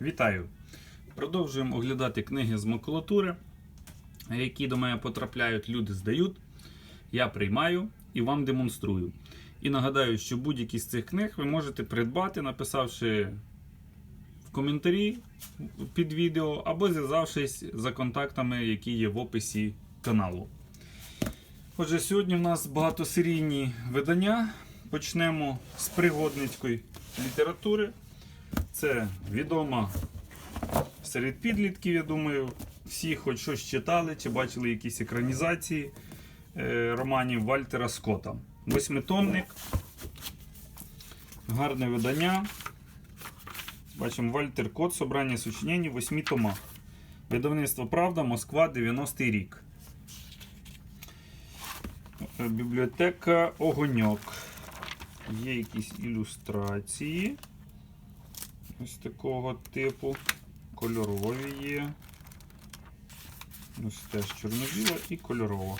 Вітаю! Продовжуємо оглядати книги з макулатури, які до мене потрапляють, люди здають. Я приймаю і вам демонструю. І нагадаю, що будь-які з цих книг ви можете придбати, написавши в коментарі під відео або зв'язавшись за контактами, які є в описі каналу. Отже, сьогодні в нас багатосерійні видання. Почнемо з пригодницької літератури. Це відома серед підлітків, я думаю. Всі хоч щось читали чи бачили якісь екранізації е, романів Вальтера Скотта. Восьмитомник. Гарне видання. Бачимо Вальтер Кот, собрання сочинень восьмі томах. Видавництво Правда, Москва, 90-й рік. Бібліотека Огоньок. Є якісь ілюстрації. Ось такого типу. Кольорові є. Ось теж чорно-біла і кольорова.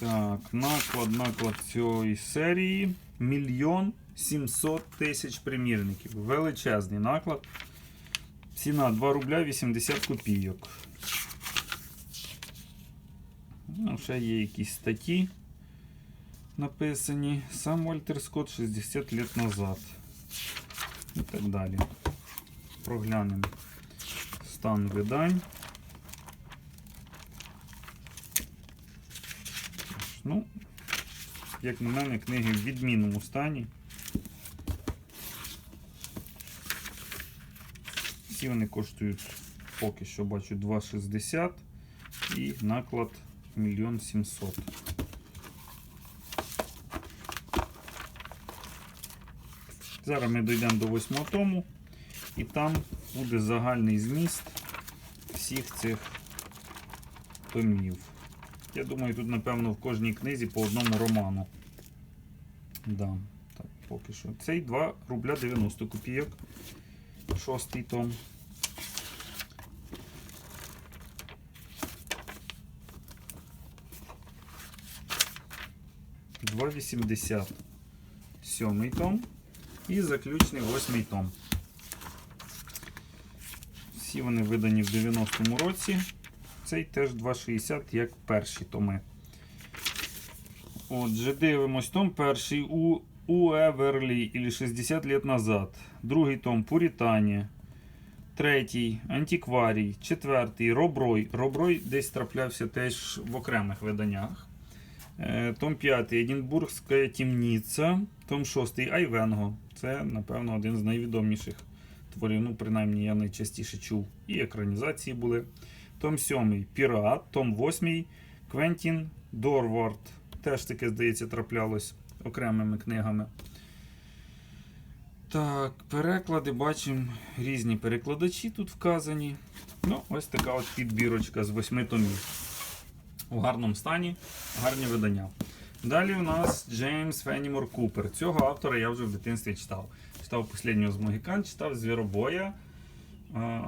Так, наклад, наклад цієї серії. Мільйон 700 тисяч примірників. Величезний наклад. Ціна 2 рубля 80 копійок. Ну, ще є якісь статті написані. Сам Вальтер Скотт 60 лет назад. І так далі. Проглянемо стан видань. Ну, як на мене, книги в відмінному стані. Всі вони коштують поки що бачу 2,60 і наклад 1 700 Зараз ми дійдемо до 8 тому, і там буде загальний зміст всіх цих томів. Я думаю, тут, напевно, в кожній книзі по одному роману. Да, так, поки що. Цей 2 рубля 90 копійок. Шостий том. Два вісімдесят. Сьомий том. І заключний восьмий том. Всі вони видані в 90-му році. Цей теж 2,60, як перші томи. Отже, дивимось том перший у у Еверлі или 60 лет назад. Другий том Пурітані. Третій Антикварій. Четвертий Роброй. Роброй десь траплявся теж в окремих виданнях. Е, Том 5 Единбургська тімниця. Том 6 Айвенго. Це, напевно, один з найвідоміших творів. Ну, принаймні, я найчастіше чув. І екранізації були. Том 7 Пірат. Том 8 Квентін Дорвард. Теж таке, здається, траплялось окремими книгами. Так, переклади бачимо різні перекладачі тут вказані. Ну, ось така от підбірочка з восьми томів. У гарному стані, гарні видання. Далі у нас Джеймс Фенімор Купер. Цього автора я вже в дитинстві читав. Читав «Посліднього з Могікан, читав Звіробоя. А,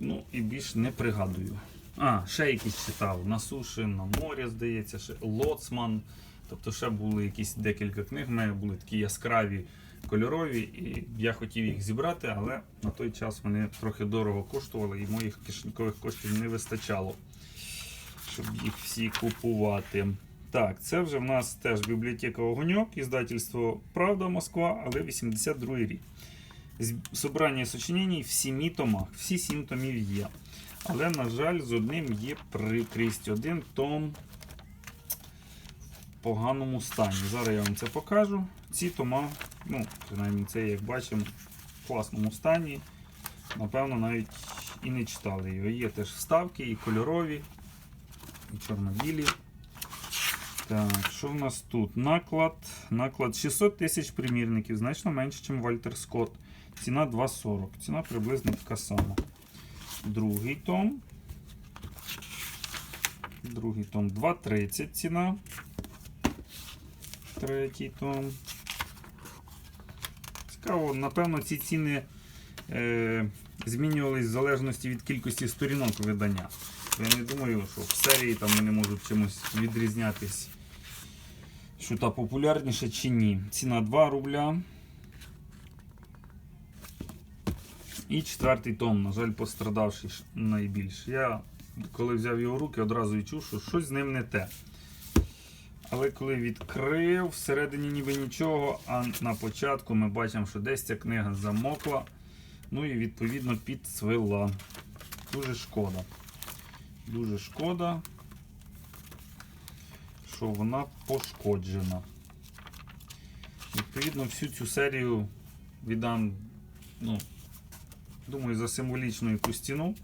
ну і більш не пригадую. А, ще якісь читав. На суші, на морі, здається, ще Лоцман. Тобто ще були якісь декілька книг. У мене були такі яскраві кольорові, і я хотів їх зібрати, але на той час вони трохи дорого коштували і моїх кишенькових коштів не вистачало, щоб їх всі купувати. Так, це вже в нас теж бібліотека Огоньок, іздательство Правда Москва, але 82 рік. Собрання сочинень в сімі томах. Всі сім томів є. Але, на жаль, з одним є прикрість. Один том в поганому стані. Зараз я вам це покажу. Ці тома, ну, принаймні, це, як бачимо, в класному стані. Напевно, навіть і не читали його. Є теж вставки, і кольорові, чорно-білі. Так, що в нас тут? Наклад. Наклад 600 тисяч примірників, значно менше, ніж Вальтер Скотт. Ціна 2,40. Ціна приблизно така сама. Другий том. Другий том 2,30 ціна. Третій том. Цікаво, напевно, ці ціни е, змінювались в залежності від кількості сторінок видання. Я не думаю, що в серії там вони можуть чимось відрізнятись, що та популярніша чи ні. Ціна 2 рубля. І четвертий том, на жаль, пострадавший найбільше. Я коли взяв його руки, одразу відчув, що щось з ним не те. Але коли відкрив, всередині ніби нічого, а на початку ми бачимо, що десь ця книга замокла, ну і відповідно підсвила. Дуже шкода. Дуже шкода, що вона пошкоджена. Відповідно, всю цю серію віддам, ну, думаю, за символічну якусь ціну.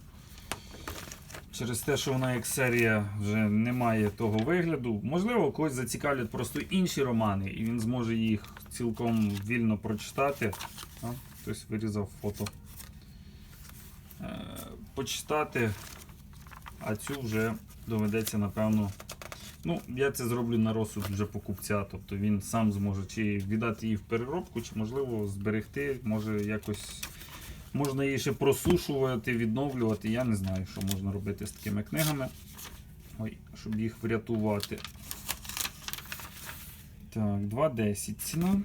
Через те, що вона як серія вже не має того вигляду. Можливо, когось зацікавлять просто інші романи, і він зможе їх цілком вільно прочитати. А, хтось вирізав фото. Е, почитати, а цю вже доведеться, напевно. Ну, я це зроблю на розсуд вже покупця. Тобто він сам зможе чи віддати її в переробку, чи можливо зберегти, може якось. Можна її ще просушувати, відновлювати. Я не знаю, що можна робити з такими книгами. Ой, щоб їх врятувати. Так, 2.10 ціна.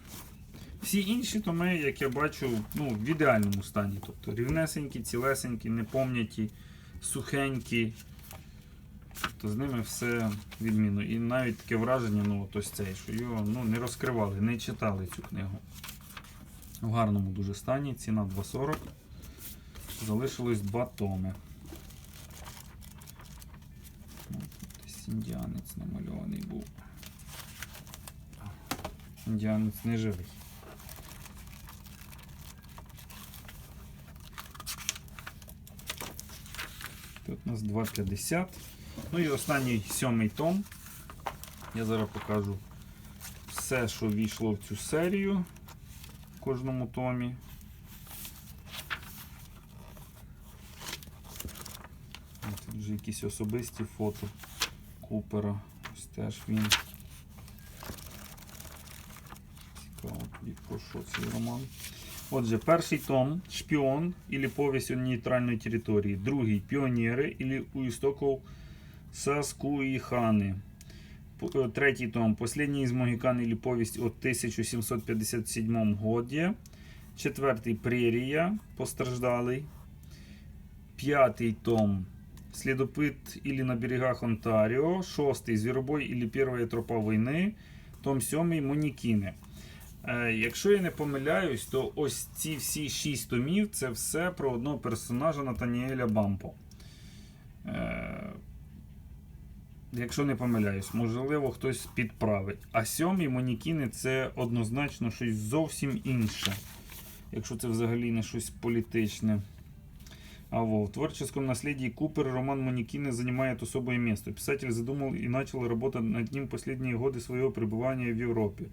Всі інші томи, як я бачу, ну, в ідеальному стані. Тобто рівнесенькі, цілесенькі, непомняті, сухенькі. Тобто з ними все відмінно. І навіть таке враження, ну, ось цей, що його ну, не розкривали, не читали цю книгу. В гарному дуже стані, ціна 2,40. Залишилось два томи. Ну, Десь індіанець намальований був. Індіанець не живий. Тут у нас 2,50. Ну і останній сьомий том. Я зараз покажу все, що війшло в цю серію в кожному томі. Тут вже якісь особисті фото Купера. Ось теж він. Цікаво тоді про що цей роман. Отже, перший том Шпіон или повість о нейтральної території. Другий Піонери или у істоків Саскуїхани. Е, Третій том Последний из Могикан или повість о 1757 годі. Четвертий Прерія. Постраждалий. П'ятий том Слідопит или на берегах Онтаріо. Шостий Звіробой или Перша тропа війни. Том сьомий Монікіни. Е, Якщо я не помиляюсь, то ось ці всі шість томів це все про одного персонажа Натаніеля Бампо. Е, Якщо не помиляюсь, можливо, хтось підправить. А сьомий Монікіни це однозначно щось зовсім інше. Якщо це взагалі не щось політичне. А во, в творческом наследии Купер роман Манекины занимает особое место. Писатель задумал и начал работать над ним последние годы своего пребывания в Европе.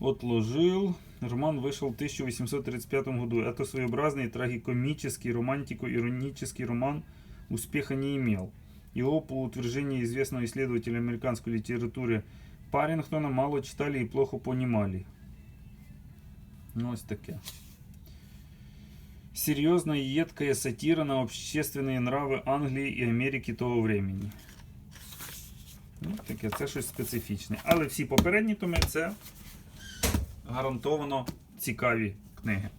Отложил. Роман вышел в 1835 году. Это своеобразный трагикомический, романтико-иронический роман успеха не имел. Его, по утверждению известного исследователя американской литературы Парингтона, мало читали и плохо понимали. Ну, ось таке. Серьезная и едкая сатира на общественные нрави Англії і Америки того времени. Ну, таке, це щось специфічне. Але всі попередні томи це гарантовано цікаві книги.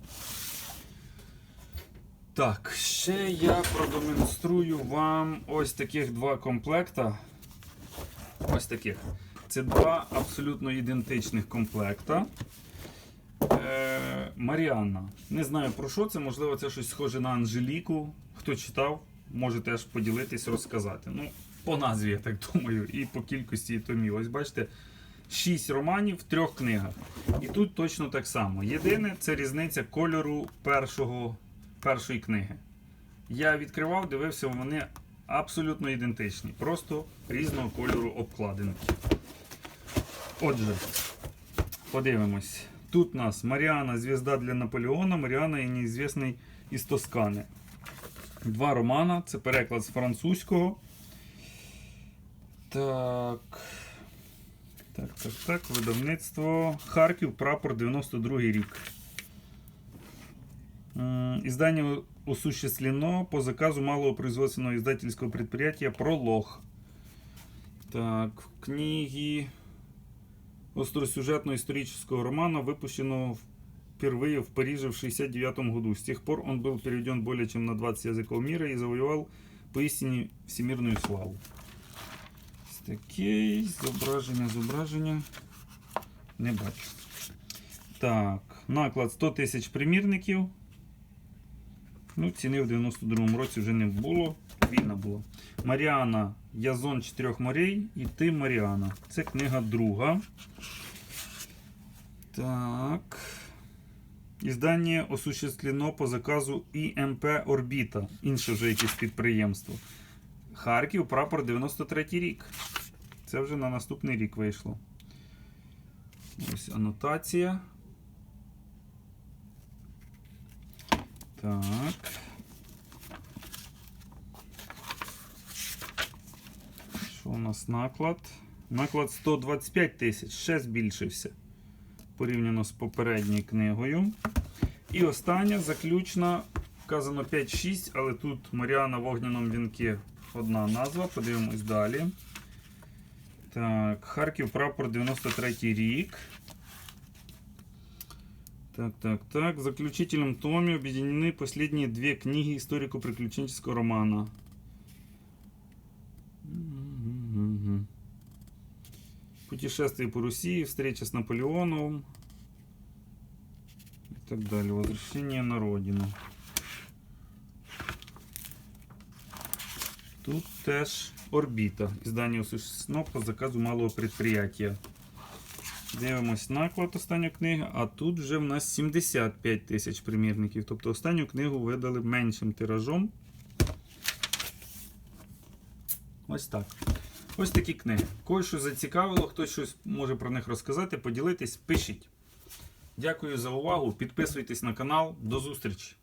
Так, ще я продемонструю вам ось таких два комплекта. Ось таких. Це два абсолютно ідентичних комплекта. Е, Маріанна. Не знаю про що це, можливо, це щось схоже на Анжеліку. Хто читав, може теж поділитись, розказати. Ну, по назві, я так думаю, і по кількості томів. Ось бачите, 6 романів в трьох книгах. І тут точно так само. Єдине це різниця кольору першого, першої книги. Я відкривав, дивився, вони абсолютно ідентичні, просто різного кольору обкладинки. Отже, подивимось. Тут у нас Маріана Звізда для Наполеона, Маріана і неізвісний із Тоскани. Два романа. Це переклад з французького. Так. Так, так, так. Видавництво Харків, прапор 92 рік. М, Издание осуществлено по заказу малого производственного издательского предприятия «Пролог». Так, книги остросюжетного исторического романа выпущено в впервые в Париже в 69 году. С тех пор он был переведен более чем на 20 языков мира и завоевал поистине всемирную славу. Таке зображення, зображення. Не бачу. Так, наклад 100 тисяч примірників. Ну, ціни в 92-му році вже не було. Війна була. Маріана Язон чотирьох морей і ти Маріана. Це книга друга. Так. Іздання осуществлено по заказу ІМП Орбіта. Інше вже якесь підприємство. Харків, прапор 93 рік. Це вже на наступний рік вийшло. Ось анотація. Так. Що у нас наклад? Наклад 125 тисяч, ще збільшився порівняно з попередньою книгою. І остання, заключна, вказано 5-6, але тут Маріана в огняному вінки одна назва. Подивимось далі. Так, Харків прапор 93 рік. Так, так, так. В заключительном томе объединены последние две книги историко-приключенческого романа. Мгм. Путешествие по Руси, встреча с Наполеоном и так далее. Возвращение на родину. Тут теж орбіта. Іздання осуществлено по заказу малого предприятия. Дивимось наклад останньої книги, а тут вже в нас 75 тисяч примірників. Тобто останню книгу видали меншим тиражом. Ось так. Ось такі книги. Когось щось зацікавило, хтось щось може про них розказати, поділитись, пишіть. Дякую за увагу. Підписуйтесь на канал. До зустрічі!